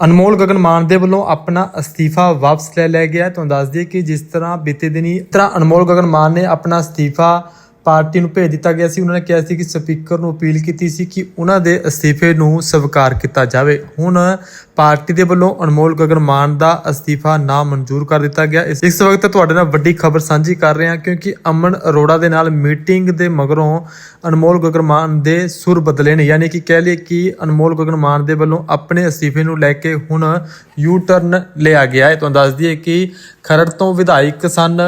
ਅਨਮੋਲ ਗਗਨ ਮਾਨ ਦੇ ਵੱਲੋਂ ਆਪਣਾ ਅਸਤੀਫਾ ਵਾਪਸ ਲੈ ਲਿਆ ਗਿਆ ਤੁਹਾਨੂੰ ਦੱਸ ਦਈਏ ਕਿ ਜਿਸ ਤਰ੍ਹਾਂ ਬੀਤੇ ਦਿਨੀ ਇਸ ਤਰ੍ਹਾਂ ਅਨਮੋਲ ਗਗਨ ਮਾਨ ਨੇ ਆਪਣਾ ਅਸਤੀਫਾ ਪਾਰਟੀ ਨੂੰ ਭੇਜ ਦਿੱਤਾ ਗਿਆ ਸੀ। ਉਹਨਾਂ ਨੇ ਕਿਹਾ ਸੀ ਕਿ ਸਪੀਕਰ ਨੂੰ ਅਪੀਲ ਕੀਤੀ ਸੀ ਕਿ ਉਹਨਾਂ ਦੇ ਅਸਤੀਫੇ ਨੂੰ ਸਵੀਕਾਰ ਕੀਤਾ ਜਾਵੇ। ਹੁਣ ਪਾਰਟੀ ਦੇ ਵੱਲੋਂ ਅਨਮੋਲ ਗਗਨ ਮਾਨ ਦਾ ਅਸਤੀਫਾ ਨਾ ਮਨਜ਼ੂਰ ਕਰ ਦਿੱਤਾ ਗਿਆ। ਇਸ ਵਕਤ ਤੁਹਾਡੇ ਨਾਲ ਵੱਡੀ ਖਬਰ ਸਾਂਝੀ ਕਰ ਰਹੇ ਹਾਂ ਕਿਉਂਕਿ ਅਮਨ ਅਰੋੜਾ ਦੇ ਨਾਲ ਮੀਟਿੰਗ ਦੇ ਮਗਰੋਂ ਅਨਮੋਲ ਗਗਨ ਮਾਨ ਦੇ ਸੁਰ ਬਦਲੇ ਨੇ। ਯਾਨੀ ਕਿ ਕਹਿ ਲਈਏ ਕਿ ਅਨਮੋਲ ਗਗਨ ਮਾਨ ਦੇ ਵੱਲੋਂ ਆਪਣੇ ਅਸਤੀਫੇ ਨੂੰ ਲੈ ਕੇ ਹੁਣ ਯੂ ਟਰਨ ਲਿਆ ਗਿਆ ਹੈ। ਤੁਹਾਨੂੰ ਦੱਸ ਦਈਏ ਕਿ ਖਰੜ ਤੋਂ ਵਿਧਾਇਕ ਸਨ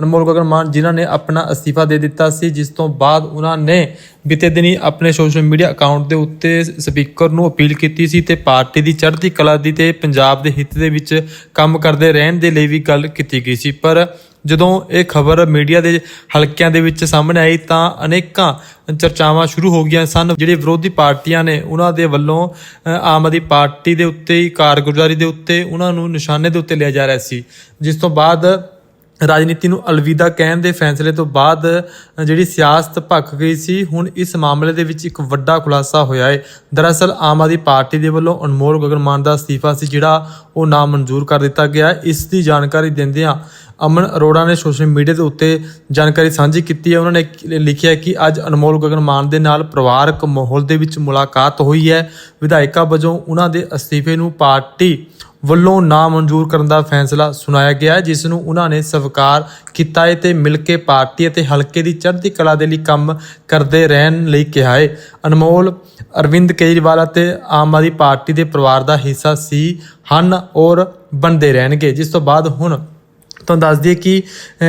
ਅਨਮੋਲ ਗਗਨ ਮਾਨ ਜਿਨ੍ਹਾਂ ਨੇ ਆਪਣਾ ਅਸਤੀਫਾ ਦੇ ਦਿੱਤਾ ਸੀ। ਜਿਸ ਤੋਂ ਬਾਅਦ ਉਹਨਾਂ ਨੇ ਬੀਤੇ ਦਿਨੀ ਆਪਣੇ ਸੋਸ਼ਲ ਮੀਡੀਆ ਅਕਾਊਂਟ ਦੇ ਉੱਤੇ ਸਪੀਕਰ ਨੂੰ ਅਪੀਲ ਕੀਤੀ ਸੀ ਤੇ ਪਾਰਟੀ ਦੀ ਚੜ੍ਹਦੀ ਕਲਾ ਦੀ ਤੇ ਪੰਜਾਬ ਦੇ ਹਿੱਤ ਦੇ ਵਿੱਚ ਕੰਮ ਕਰਦੇ ਰਹਿਣ ਦੇ ਲਈ ਵੀ ਗੱਲ ਕੀਤੀ ਗਈ ਸੀ। ਪਰ ਜਦੋਂ ਇਹ ਖਬਰ ਮੀਡੀਆ ਦੇ ਹਲਕਿਆਂ ਦੇ ਵਿੱਚ ਸਾਹਮਣੇ ਆਈ ਤਾਂ ਅਨੇਕਾਂ ਚਰਚਾਵਾਂ ਸ਼ੁਰੂ ਹੋ ਗਈਆਂ ਸਨ। ਜਿਹੜੇ ਵਿਰੋਧੀ ਪਾਰਟੀਆਂ ਨੇ ਉਹਨਾਂ ਦੇ ਵੱਲੋਂ ਆਮ ਆਦਮੀ ਪਾਰਟੀ ਦੇ ਉੱਤੇ ਹੀ ਕਾਰਗੁਜ਼ਾਰੀ ਦੇ ਉੱਤੇ ਉਹਨਾਂ ਨੂੰ ਨਿਸ਼ਾਨੇ ਦੇ ਉੱਤੇ ਲਿਆ ਜਾ ਰਿਹਾ ਸੀ। ਜਿਸ ਤੋਂ ਬਾਅਦ ਰਾਜਨੀਤੀ ਨੂੰ ਅਲਵਿਦਾ ਕਹਿਣ ਦੇ ਫੈਸਲੇ ਤੋਂ ਬਾਅਦ ਜਿਹੜੀ ਸਿਆਸਤ ਭੱਖ ਗਈ ਸੀ, ਹੁਣ ਇਸ ਮਾਮਲੇ ਦੇ ਵਿੱਚ ਇੱਕ ਵੱਡਾ ਖੁਲਾਸਾ ਹੋਇਆ ਹੈ। ਦਰਅਸਲ, ਆਮ ਆਦਮੀ ਪਾਰਟੀ ਦੇ ਵੱਲੋਂ ਅਨਮੋਲ ਗਗਨ ਮਾਨ ਦਾ ਅਸਤੀਫਾ ਸੀ, ਜਿਹੜਾ ਉਹ ਨਾ ਮਨਜ਼ੂਰ ਕਰ ਦਿੱਤਾ ਗਿਆ ਇਸ ਦੀ ਜਾਣਕਾਰੀ ਦਿੰਦਿਆਂ ਅਮਨ ਅਰੋੜਾ ਨੇ ਸੋਸ਼ਲ ਮੀਡੀਆ ਦੇ ਉੱਤੇ ਜਾਣਕਾਰੀ ਸਾਂਝੀ ਕੀਤੀ ਹੈ। ਉਹਨਾਂ ਨੇ ਲਿਖਿਆ ਕਿ ਅੱਜ ਅਨਮੋਲ ਗਗਨ ਮਾਨ ਦੇ ਨਾਲ ਪਰਿਵਾਰਕ ਮਾਹੌਲ ਦੇ ਵਿੱਚ ਮੁਲਾਕਾਤ ਹੋਈ ਹੈ। ਵਿਧਾਇਕਾ ਵਜੋਂ ਉਹਨਾਂ ਦੇ ਅਸਤੀਫੇ ਨੂੰ ਪਾਰਟੀ ਵੱਲੋਂ ਨਾ ਮਨਜ਼ੂਰ ਕਰਨ ਦਾ ਫੈਸਲਾ ਸੁਣਾਇਆ ਗਿਆ ਜਿਸ ਨੂੰ ਉਹਨਾਂ ਨੇ ਸਵੀਕਾਰ ਕੀਤਾ ਹੈ ਤੇ ਮਿਲ ਕੇ ਪਾਰਟੀ ਅਤੇ ਹਲਕੇ ਦੀ ਚੜ੍ਹਦੀ ਕਲਾ ਦੇ ਲਈ ਕੰਮ ਕਰਦੇ ਰਹਿਣ ਲਈ ਕਿਹਾ ਹੈ। ਅਨਮੋਲ, ਅਰਵਿੰਦ ਕੇਜਰੀਵਾਲ ਅਤੇ ਆਮ ਆਦਮੀ ਪਾਰਟੀ ਦੇ ਪਰਿਵਾਰ ਦਾ ਹਿੱਸਾ ਸੀ, ਹਨ ਔਰ ਬਣਦੇ ਰਹਿਣਗੇ। ਜਿਸ ਤੋਂ ਬਾਅਦ ਹੁਣ ਤੁਹਾਨੂੰ ਦੱਸ ਦਈਏ ਕਿ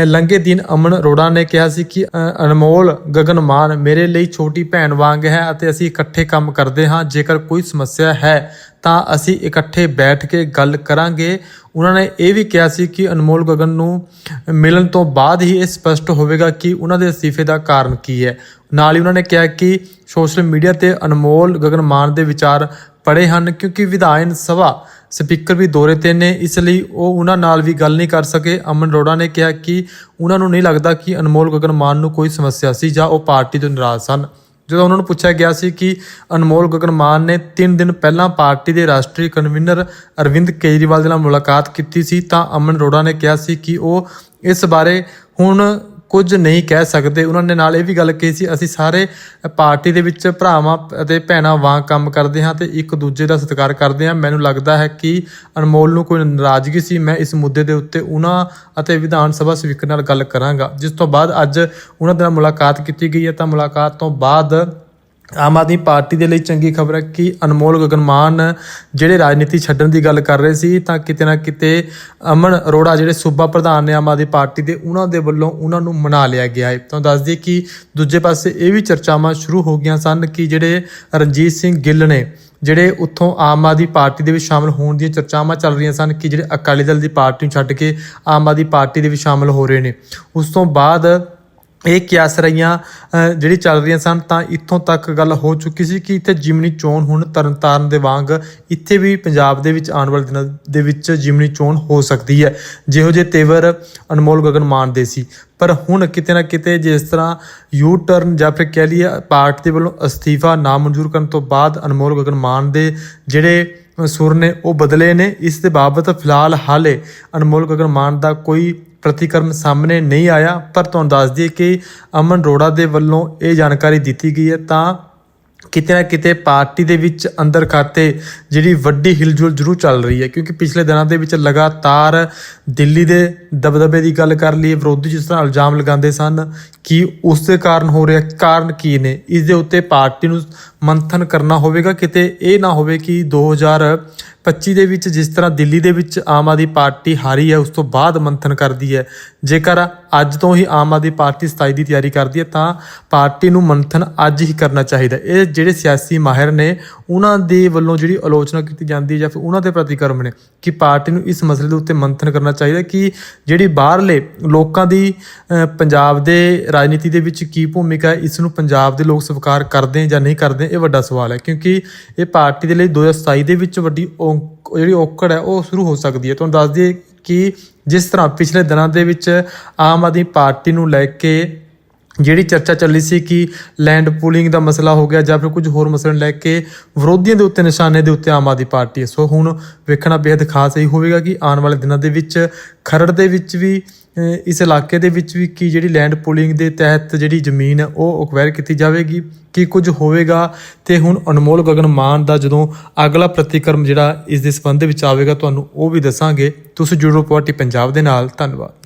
ਲੰਘੇ ਦਿਨ ਅਮਨ ਅਰੋੜਾ ਨੇ ਕਿਹਾ ਸੀ ਕਿ ਅਨਮੋਲ, ਗਗਨ ਮਾਨ ਮੇਰੇ ਲਈ ਛੋਟੀ ਭੈਣ ਵਾਂਗ ਹੈ ਅਤੇ ਅਸੀਂ ਇਕੱਠੇ ਕੰਮ ਕਰਦੇ ਹਾਂ, ਜੇਕਰ ਕੋਈ ਸਮੱਸਿਆ ਹੈ ਤਾਂ ਅਸੀਂ ਇਕੱਠੇ ਬੈਠ ਕੇ ਗੱਲ ਕਰਾਂਗੇ। ਉਹਨਾਂ ਨੇ ਇਹ ਵੀ ਕਿਹਾ ਸੀ ਕਿ ਅਨਮੋਲ ਗਗਨ ਨੂੰ ਮਿਲਣ ਤੋਂ ਬਾਅਦ ਹੀ ਇਹ ਸਪਸ਼ਟ ਹੋਵੇਗਾ ਕਿ ਉਹਨਾਂ ਦੇ ਅਸਤੀਫੇ ਦਾ ਕਾਰਨ ਕੀ ਹੈ। ਨਾਲ ਹੀ ਉਹਨਾਂ ਨੇ ਕਿਹਾ ਕਿ ਸੋਸ਼ਲ ਮੀਡੀਆ ਤੇ ਅਨਮੋਲ ਗਗਨ ਮਾਨ ਦੇ ਵਿਚਾਰ ਪੜੇ ਹਨ ਕਿਉਂਕਿ ਵਿਧਾਨ ਸਭਾ ਸਪੀਕਰ ਵੀ ਦੌਰੇ ਤੇ ਨੇ, ਇਸ ਲਈ ਉਹ ਉਹਨਾਂ ਨਾਲ ਵੀ ਗੱਲ ਨਹੀਂ ਕਰ ਸਕੇ। ਅਮਨ ਅਰੋੜਾ ਨੇ ਕਿਹਾ ਕਿ ਉਹਨਾਂ ਨੂੰ ਨਹੀਂ ਲੱਗਦਾ ਕਿ ਅਨਮੋਲ ਗਗਨ ਮਾਨ ਨੂੰ ਕੋਈ ਸਮੱਸਿਆ ਸੀ ਜਾਂ ਉਹ ਪਾਰਟੀ ਤੋਂ ਨਾਰਾਜ਼ ਸਨ। ਜਦੋਂ ਉਹਨਾਂ ਨੂੰ ਪੁੱਛਿਆ ਗਿਆ ਸੀ ਕਿ ਅਨਮੋਲ ਗਗਨ ਮਾਨ ਨੇ 3 ਦਿਨ ਪਹਿਲਾਂ ਪਾਰਟੀ ਦੇ ਰਾਸ਼ਟਰੀ ਕਨਵੀਨਰ ਅਰਵਿੰਦ ਕੇਜਰੀਵਾਲ ਦੇ ਨਾਲ ਮੁਲਾਕਾਤ ਕੀਤੀ ਸੀ, ਤਾਂ ਅਮਨ ਅਰੋੜਾ ਨੇ ਕਿਹਾ ਸੀ ਕਿ ਉਹ ਇਸ ਬਾਰੇ ਹੁਣ ਕੁਝ ਨਹੀਂ ਕਹਿ ਸਕਦੇ। ਉਹਨਾਂ ਨੇ ਨਾਲ ਇਹ ਵੀ ਗੱਲ ਕਹੀ ਸੀ, ਅਸੀਂ ਸਾਰੇ ਪਾਰਟੀ ਦੇ ਵਿੱਚ ਭਰਾਵਾਂ ਅਤੇ ਭੈਣਾਂ ਵਾਂਗ ਕੰਮ ਕਰਦੇ ਹਾਂ ਤੇ ਇੱਕ ਦੂਜੇ ਦਾ ਸਤਿਕਾਰ ਕਰਦੇ ਹਾਂ। ਮੈਨੂੰ ਲੱਗਦਾ ਹੈ ਕਿ ਅਨਮੋਲ ਨੂੰ ਕੋਈ ਨਾਰਾਜ਼ਗੀ ਸੀ। ਮੈਂ ਇਸ ਮੁੱਦੇ ਦੇ ਉੱਤੇ ਉਹਨਾਂ ਅਤੇ ਵਿਧਾਨ ਸਭਾ ਸਪੀਕਰ ਨਾਲ ਗੱਲ ਕਰਾਂਗਾ। ਜਿਸ ਤੋਂ ਬਾਅਦ ਅੱਜ ਉਹਨਾਂ ਦੇ ਨਾਲ ਮੁਲਾਕਾਤ ਕੀਤੀ ਗਈ ਹੈ। ਤਾਂ ਮੁਲਾਕਾਤ ਤੋਂ ਬਾਅਦ ਆਮ ਆਦਮੀ ਪਾਰਟੀ ਦੇ ਲਈ ਚੰਗੀ ਖਬਰ ਹੈ ਕਿ ਅਨਮੋਲ ਗਗਨਮਾਨ ਜਿਹੜੇ ਰਾਜਨੀਤੀ ਛੱਡਣ ਦੀ ਗੱਲ ਕਰ ਰਹੇ ਸੀ, ਤਾਂ ਕਿਤੇ ਨਾ ਕਿਤੇ ਅਮਨ ਅਰੋੜਾ ਜਿਹੜੇ ਸੂਬਾ ਪ੍ਰਧਾਨ ਨੇ ਆਮ ਆਦਮੀ ਪਾਰਟੀ ਦੇ, ਉਹਨਾਂ ਦੇ ਵੱਲੋਂ ਉਹਨਾਂ ਨੂੰ ਮਨਾ ਲਿਆ ਗਿਆ ਹੈ। ਤਾਂ ਦੱਸ ਦਈਏ ਕਿ ਦੂਜੇ ਪਾਸੇ ਇਹ ਵੀ ਚਰਚਾਵਾਂ ਸ਼ੁਰੂ ਹੋ ਗਈਆਂ ਸਨ ਕਿ ਜਿਹੜੇ ਰਣਜੀਤ ਸਿੰਘ ਗਿੱਲ ਨੇ, ਜਿਹੜੇ ਉੱਥੋਂ ਆਮ ਆਦਮੀ ਪਾਰਟੀ ਦੇ ਵਿੱਚ ਸ਼ਾਮਲ ਹੋਣ ਦੀਆਂ ਚਰਚਾਵਾਂ ਚੱਲ ਰਹੀਆਂ ਸਨ ਕਿ ਜਿਹੜੇ ਅਕਾਲੀ ਦਲ ਦੀ ਪਾਰਟੀ ਨੂੰ ਛੱਡ ਕੇ ਆਮ ਆਦਮੀ ਪਾਰਟੀ ਦੇ ਵਿੱਚ ਸ਼ਾਮਲ ਹੋ ਰਹੇ ਨੇ। ਉਸ ਤੋਂ ਬਾਅਦ ਇਹ ਕਿਆਸ ਰਹੀਆਂ ਜਿਹੜੀ ਚੱਲ ਰਹੀਆਂ ਸਨ, ਤਾਂ ਇੱਥੋਂ ਤੱਕ ਗੱਲ ਹੋ ਚੁੱਕੀ ਸੀ ਕਿ ਇੱਥੇ ਜਿਮਨੀ ਚੋਣ ਹੁਣ ਤਰਨਤਾਰਨ ਦੇ ਵਾਂਗ ਇੱਥੇ ਵੀ ਪੰਜਾਬ ਦੇ ਵਿੱਚ ਆਉਣ ਵਾਲੇ ਦਿਨਾਂ ਦੇ ਵਿੱਚ ਜਿਮਨੀ ਚੋਣ ਹੋ ਸਕਦੀ ਹੈ। ਜਿਹੋ ਜਿਹੇ ਤੇਵਰ ਅਨਮੋਲ ਗਗਨ ਮਾਨ ਦੇ ਸੀ। ਪਰ ਹੁਣ ਕਿਤੇ ਨਾ ਕਿਤੇ ਜਿਸ ਤਰ੍ਹਾਂ ਯੂ ਟਰਨ ਜਾਂ ਫਿਰ ਕਹਿ ਲਈਏ ਪਾਰਟੀ ਦੇ ਵੱਲੋਂ ਅਸਤੀਫਾ ਨਾ ਮਨਜ਼ੂਰ ਕਰਨ ਤੋਂ ਬਾਅਦ ਅਨਮੋਲ ਗਗਨ ਮਾਨ ਦੇ ਜਿਹੜੇ ਸੁਰ ਨੇ ਉਹ ਬਦਲੇ ਨੇ। ਇਸ ਦੇ ਬਾਬਤ ਫਿਲਹਾਲ ਹਾਲੇ ਅਨਮੋਲ ਗਗਨ ਮਾਨ ਦਾ ਕੋਈ ਪ੍ਰਤੀਕਰਮ ਸਾਹਮਣੇ ਨਹੀਂ ਆਇਆ, ਪਰ ਤੁਹਾਨੂੰ ਦੱਸ ਦਈਏ ਕਿ ਅਮਨ ਰੋੜਾ ਦੇ ਵੱਲੋਂ ਇਹ ਜਾਣਕਾਰੀ ਦਿੱਤੀ ਗਈ ਹੈ, ਤਾਂ ਕਿਤੇ ਨਾ ਕਿਤੇ ਪਾਰਟੀ ਦੇ ਵਿੱਚ ਅੰਦਰ ਖਾਤੇ ਜਿਹੜੀ ਵੱਡੀ ਹਿਲਜੁਲ ਜ਼ਰੂਰ ਚੱਲ ਰਹੀ ਹੈ, ਕਿਉਂਕਿ ਪਿਛਲੇ ਦਿਨਾਂ ਦੇ ਵਿੱਚ ਲਗਾਤਾਰ ਦਿੱਲੀ ਦੇ ਦਬਦਬੇ ਦੀ ਗੱਲ ਕਰ ਲਈਏ, ਵਿਰੋਧੀ ਜਿਸ ਤਰ੍ਹਾਂ ਇਲਜ਼ਾਮ ਲਗਾਉਂਦੇ ਸਨ ਕਿ ਉਸ ਦੇ ਕਾਰਨ ਹੋ ਰਿਹਾ, ਕਾਰਨ ਕੀ ਨੇ? ਇਸ ਦੇ ਉੱਤੇ ਪਾਰਟੀ ਨੂੰ ਮੰਥਨ ਕਰਨਾ ਹੋਵੇਗਾ, ਕਿਤੇ ਇਹ ਨਾ ਹੋਵੇ ਕਿ 2025 ਦੇ ਵਿੱਚ ਜਿਸ ਤਰ੍ਹਾਂ ਦਿੱਲੀ ਦੇ ਵਿੱਚ ਆਮ ਆਦਮੀ ਪਾਰਟੀ ਹਾਰੀ ਹੈ, ਉਸ ਤੋਂ ਬਾਅਦ ਮੰਥਨ ਕਰਦੀ ਹੈ। ਜੇਕਰ ਅੱਜ ਤੋਂ ਹੀ ਆਮ ਆਦਮੀ ਪਾਰਟੀ 27 ਦੀ ਤਿਆਰੀ ਕਰਦੀ ਹੈ, ਤਾਂ ਪਾਰਟੀ ਨੂੰ ਮੰਥਨ ਅੱਜ ਹੀ ਕਰਨਾ ਚਾਹੀਦਾ ਇਹ ਜਿਹੜੇ ਸਿਆਸੀ ਮਾਹਿਰ ਨੇ, ਉਹਨਾਂ ਦੇ ਵੱਲੋਂ ਜਿਹੜੀ ਆਲੋਚਨਾ ਕੀਤੀ ਜਾਂਦੀ ਹੈ ਜਾਂ ਫਿਰ ਉਹਨਾਂ ਦੇ ਪ੍ਰਤੀਕਰਮ ਨੇ ਕਿ ਪਾਰਟੀ ਨੂੰ ਇਸ ਮਸਲੇ ਦੇ ਉੱਤੇ ਮੰਥਨ ਕਰਨਾ ਚਾਹੀਦਾ ਕਿ ਜਿਹੜੀ ਬਾਹਰਲੇ ਲੋਕਾਂ ਦੀ ਪੰਜਾਬ ਦੇ ਰਾਜਨੀਤੀ ਦੇ ਵਿੱਚ ਕੀ ਭੂਮਿਕਾ ਹੈ, ਇਸ ਨੂੰ ਪੰਜਾਬ ਦੇ ਲੋਕ ਸਵੀਕਾਰ ਕਰਦੇ ਜਾਂ ਨਹੀਂ ਕਰਦੇ, ਇਹ ਵੱਡਾ ਸਵਾਲ ਹੈ। ਕਿਉਂਕਿ ਇਹ ਪਾਰਟੀ ਦੇ ਲਈ 2027 ਦੇ ਵਿੱਚ ਵੱਡੀ ਔਂਕ- ਜਿਹੜੀ ਔਕੜ ਹੈ, ਉਹ ਸ਼ੁਰੂ ਹੋ ਸਕਦੀ ਹੈ। ਤੁਹਾਨੂੰ ਦੱਸ ਦਈਏ ਕਿ ਜਿਸ ਤਰ੍ਹਾਂ ਪਿਛਲੇ ਦਿਨਾਂ ਦੇ ਵਿੱਚ ਆਮ ਆਦਮੀ ਪਾਰਟੀ ਨੂੰ ਲੈ ਕੇ ਜਿਹੜੀ ਚਰਚਾ ਚੱਲੀ ਸੀ ਕਿ ਲੈਂਡ ਪੂਲਿੰਗ ਦਾ ਮਸਲਾ ਹੋ ਗਿਆ ਜਾਂ ਫਿਰ ਕੁਝ ਹੋਰ ਮਸਲੇ ਨੂੰ ਲੈ ਕੇ ਵਿਰੋਧੀਆਂ ਦੇ ਉੱਤੇ ਨਿਸ਼ਾਨੇ ਦੇ ਉੱਤੇ ਆਮ ਆਦਮੀ ਪਾਰਟੀ ਹੈ। ਸੋ ਹੁਣ ਵੇਖਣਾ ਬੇहद ਖਾਸ ਇਹੀ ਹੋਵੇਗਾ ਕਿ ਆਉਣ ਵਾਲੇ ਦਿਨਾਂ ਦੇ ਵਿੱਚ ਖਰੜ ਦੇ ਵਿੱਚ ਵੀ ਇਸ ਇਲਾਕੇ ਦੇ ਵਿੱਚ ਵੀ ਕੀ ਜਿਹੜੀ ਲੈਂਡ ਪੂਲਿੰਗ ਦੇ ਤਹਿਤ ਜਿਹੜੀ ਜ਼ਮੀਨ ਹੈ ਉਹ ਅਕਵਾਇਰ ਕੀਤੀ ਜਾਵੇਗੀ, ਕੀ ਕੁਝ ਹੋਵੇਗਾ? ਤੇ ਹੁਣ ਅਨਮੋਲ ਗਗਨ ਮਾਨ ਦਾ ਜਦੋਂ ਅਗਲਾ ਪ੍ਰਤੀਕਰਮ ਜਿਹੜਾ ਇਸ ਦੇ ਸੰਬੰਧ ਵਿੱਚ ਆਵੇਗਾ, ਤੁਹਾਨੂੰ ਉਹ ਵੀ ਦੱਸਾਂਗੇ। ਤੁਸੀਂ ਜੁੜੋ ਪਾਰਟੀ ਪੰਜਾਬ ਦੇ ਨਾਲ, ਧੰਨਵਾਦ।